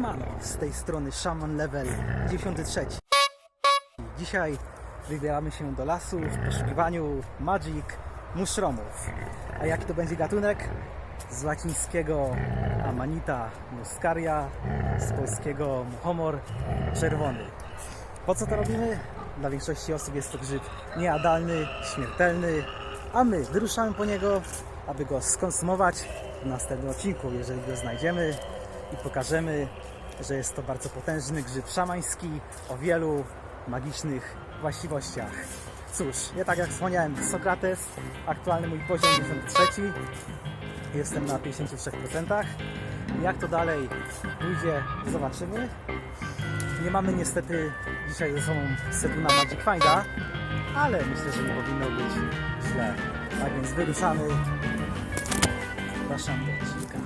Siemano, z tej strony Shaman Level 93. Dzisiaj wybieramy się do lasu w poszukiwaniu Magic Mushroomów. A jaki to będzie gatunek? Z łacińskiego Amanita muscaria, z polskiego Muchomor czerwony. Po co to robimy? Dla większości osób jest to grzyb niejadalny, śmiertelny, a my wyruszamy po niego, aby go skonsumować w następnym odcinku, jeżeli go znajdziemy i pokażemy, że jest to bardzo potężny grzyb szamański o wielu magicznych właściwościach. Cóż, ja tak jak wspomniałem, Sokrates, aktualny mój poziom 53, jestem na 53%. Jak to dalej pójdzie, zobaczymy. Nie mamy niestety dzisiaj ze sobą setu na Magic Finda, ale myślę, że nie powinno być źle. Tak więc wyruszamy. Zapraszam do odcinka.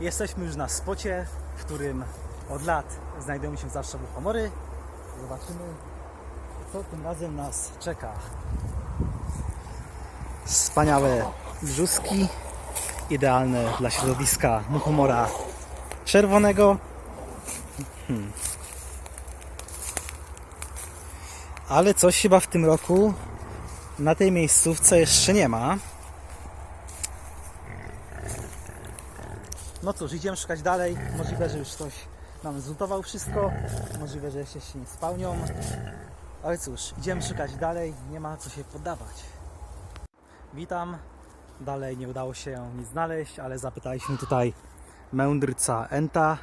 Jesteśmy już na spocie, którym od lat znajdują się zawsze buchomory. Zobaczymy, co tym razem nas czeka. Wspaniałe brzuski, idealne dla środowiska muchomora czerwonego. Hmm. Ale coś chyba w tym roku na tej miejscówce jeszcze nie ma. No cóż, idziemy szukać dalej. Możliwe, że już ktoś nam zlutował wszystko. Możliwe, że jeszcze się nie spełnią. Ale cóż, idziemy szukać dalej. Nie ma co się poddawać. Witam. Dalej nie udało się nic znaleźć, ale zapytaliśmy tutaj mędrca Enta.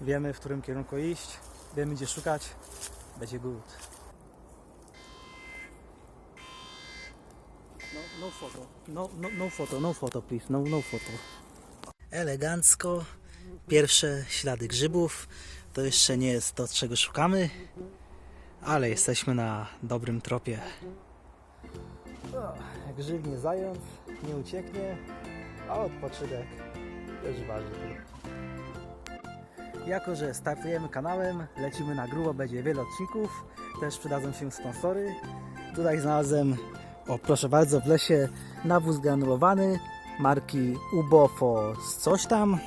Wiemy, w którym kierunku iść. Wiemy, gdzie szukać. Będzie good. No, photo. No, no, no photo, no photo, please. No, no photo. Elegancko. Pierwsze ślady grzybów. To jeszcze nie jest to, czego szukamy, ale jesteśmy na dobrym tropie. Grzyb nie zając, nie ucieknie, a odpoczynek też ważny. Jako, że startujemy kanałem, lecimy na grubo, będzie wiele odcinków, też przydadzą się sponsory. Tutaj znalazłem, o proszę bardzo, w lesie nawóz granulowany marki Ubofo z coś tam.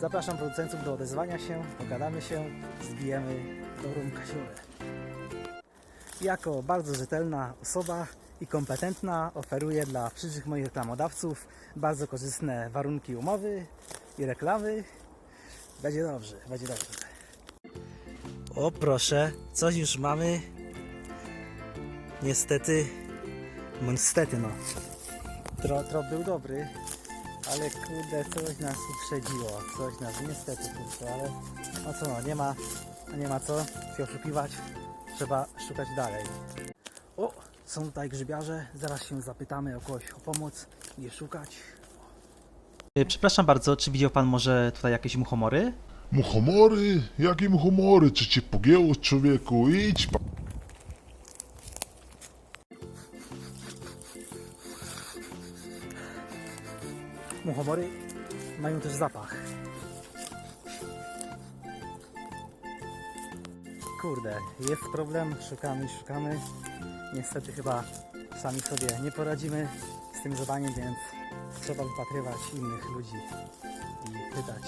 Zapraszam producentów do odezwania się, pogadamy się, zbijemy dobrą kasiulę. Jako bardzo rzetelna osoba i kompetentna oferuję dla przyszłych moich reklamodawców bardzo korzystne warunki umowy i reklamy. Będzie dobrze, będzie dobrze. O proszę, coś już mamy. Niestety, no niestety no. Tro, trop był dobry, ale kurde, coś nas uprzedziło. Coś nas niestety kurczę, ale no co no, nie ma, nie ma co się oszukiwać. Trzeba szukać dalej. O, są tutaj grzybiarze, zaraz się zapytamy o kogoś o pomoc, nie szukać. Przepraszam bardzo, czy widział pan może tutaj jakieś muchomory? Muchomory? Jakie muchomory? Czy cię pogięło człowieku? Idź pa... Muchomory mają też zapach. Kurde, jest problem, szukamy, szukamy. Niestety chyba sami sobie nie poradzimy z tym zadaniem, więc trzeba wypatrywać innych ludzi i pytać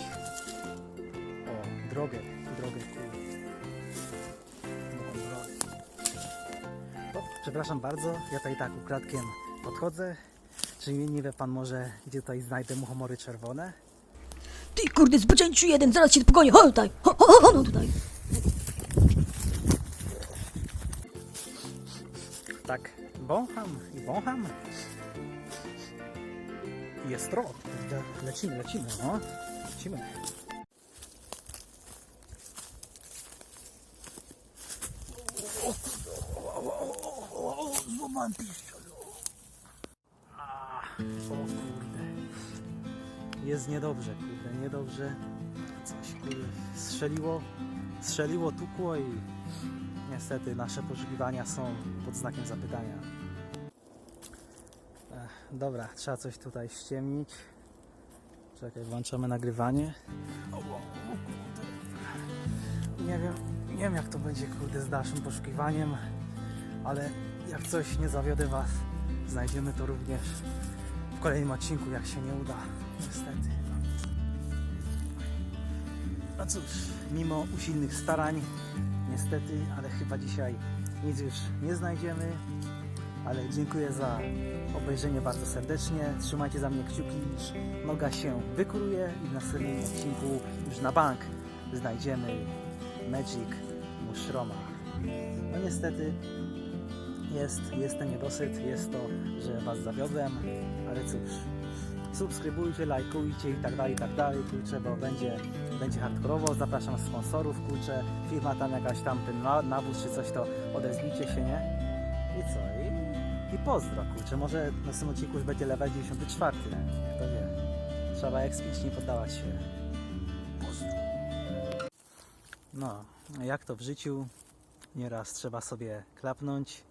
o drogę, drogę ku przepraszam bardzo, ja tutaj tak ukradkiem podchodzę. Czy nie wie pan może, gdzie tutaj znajdę muchomory czerwone? Ty kurde, zboczeńczu jeden, zaraz cię pogonię, chodź tutaj, ho, ho, ho, no tutaj. Tak, wącham i wącham. Jest. Kurde, Lecimy, lecimy, no. Lecimy. Złamałem piszczel. O kurde. Jest niedobrze, kurde, niedobrze. Coś kurde strzeliło, strzeliło, tukło i Niestety nasze poszukiwania są pod znakiem zapytania. Ech, dobra, trzeba coś tutaj ściemnić. Czekaj, włączamy nagrywanie. O. Nie wiem, nie wiem jak to będzie kurde z dalszym poszukiwaniem, ale jak coś nie zawiodę Was, znajdziemy to również kolejnym odcinku, jak się nie uda. Niestety. No cóż, mimo usilnych starań, niestety, ale chyba dzisiaj nic już nie znajdziemy. Ale dziękuję za obejrzenie bardzo serdecznie. Trzymajcie za mnie kciuki, iż noga się wykuruje i w następnym odcinku już na bank znajdziemy Magic Mushroma. No niestety jest, jest ten niedosyt, jest to, że Was zawiodłem, ale cóż, subskrybujcie, lajkujcie i tak dalej, i tak dalej, kurczę, bo będzie, będzie hardkorowo, zapraszam sponsorów, kurczę, firma tam jakaś tam, ten na- nawóz czy coś, to odezwijcie się, nie? I co? I, i pozdro, kurczę, może na następnym odcinku już będzie level 94, nie? Kto wie. Trzeba ekspić, nie poddawać się. Pozdro. No, jak to w życiu, nieraz trzeba sobie klapnąć,